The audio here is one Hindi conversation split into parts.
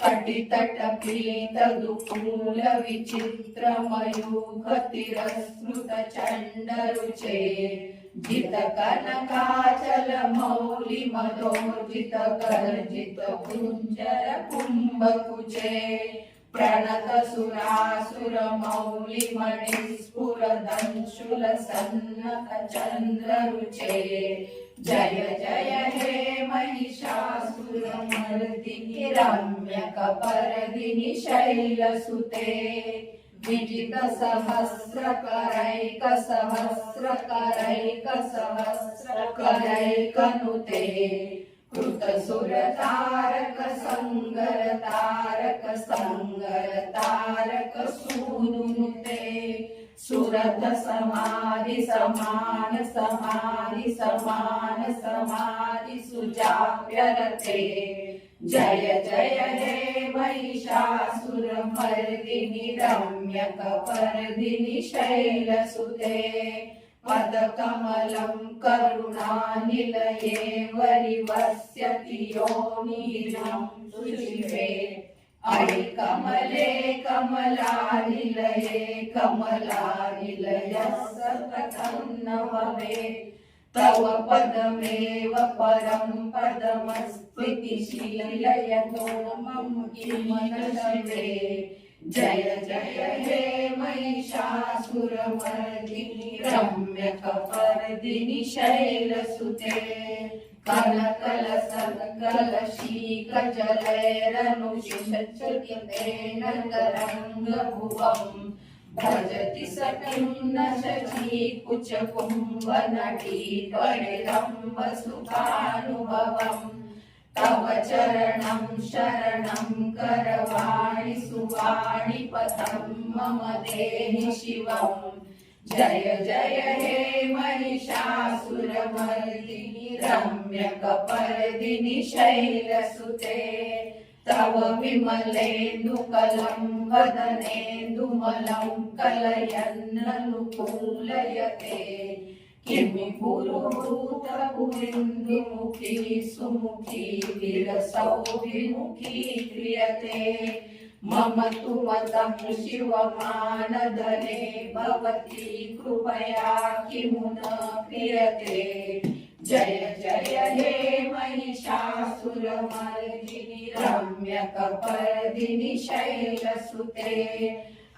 కటితట పీతలు పూల విచిత్రమయూ కతిరస్మృత చండరుచే జిత కనకాచల మౌలి మదోజిత గర్జిత కుంజర కుంభకుచే ప్రణత సురాసుర మౌలి మణి స్ఫుర దంశుల సన్నత చంద్ర రుచే జయ జయ హే महिषासुरमर्दिनि रम्यकपरदिनि शैलसुते विजितसहस्रकरैकसहस्रकरैकसहस्रकरैकनुते। कृतसुरतारक तारक सङ्गर तारक सङ्गर तारक सुरत समाधि समान समाधि समान समाधि सुजाप्यरते जय जय हे महिषासुरमर्दिनि रम्यकपर्दिनि शैलसुते पदकमलं करुणानिलये वरिवस्यति योनिनं सुशिवे अयि कमले कमलानिलये कमलानिलय सततं नमवे तव पदमेव परं पदमस्त्वितिशीलयतो मम किं जय जय, हे महिषासुरमर्दिनि रम्यकपर्दिनि शैलसुते। कलकलसङ्कलशीकजलैरनुशिषचकितेन तरङ्गभुवम् भजति सखिं न शचीकुचकुम्भनटी त्वरिलम्बसुखानुभवम् तव चरणं शरणं करवाणि सुवाणि पथं मम देहि शिवम्। जय जय, हे महिषासुरमर्दिनि रम्यकपर्दिनि शैलसुते। तव विमलेन्दुकलं वदनेन्दुमलं कलयन्ननुकूलयते किमि पुरुहूतपुरिन्दुमुखी सुमुखी विरसौ विमुखी क्रियते मम तु मतं शिवमानधने भवती कृपया किमु न क्रियते जय जय हे महिषासुरमर्दिनि रम्यकपर्दिनि शैलसुते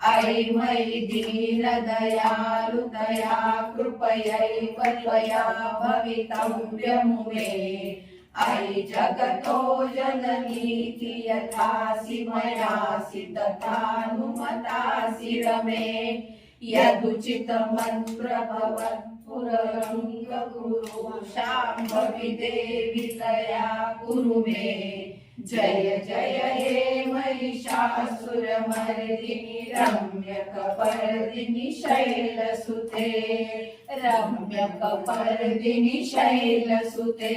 मयि दीनदयालु दया कृपयैव त्वया भवितव्यमुमे। अयि जगतो जननीति यथासि मयासि तथानुमतासि रमे। यदुचितमन्प्रभवत् पुरङ्गगुरु शाम्भवि देवि दया कुरु मे। जय जय हे महिषासुरमर्दिनि रम्यकपर्दिनि शैलसुते। रम्यकपर्दिनि शैलसुते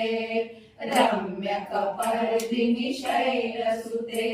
रम्यकपर्दिनि शैलसुते।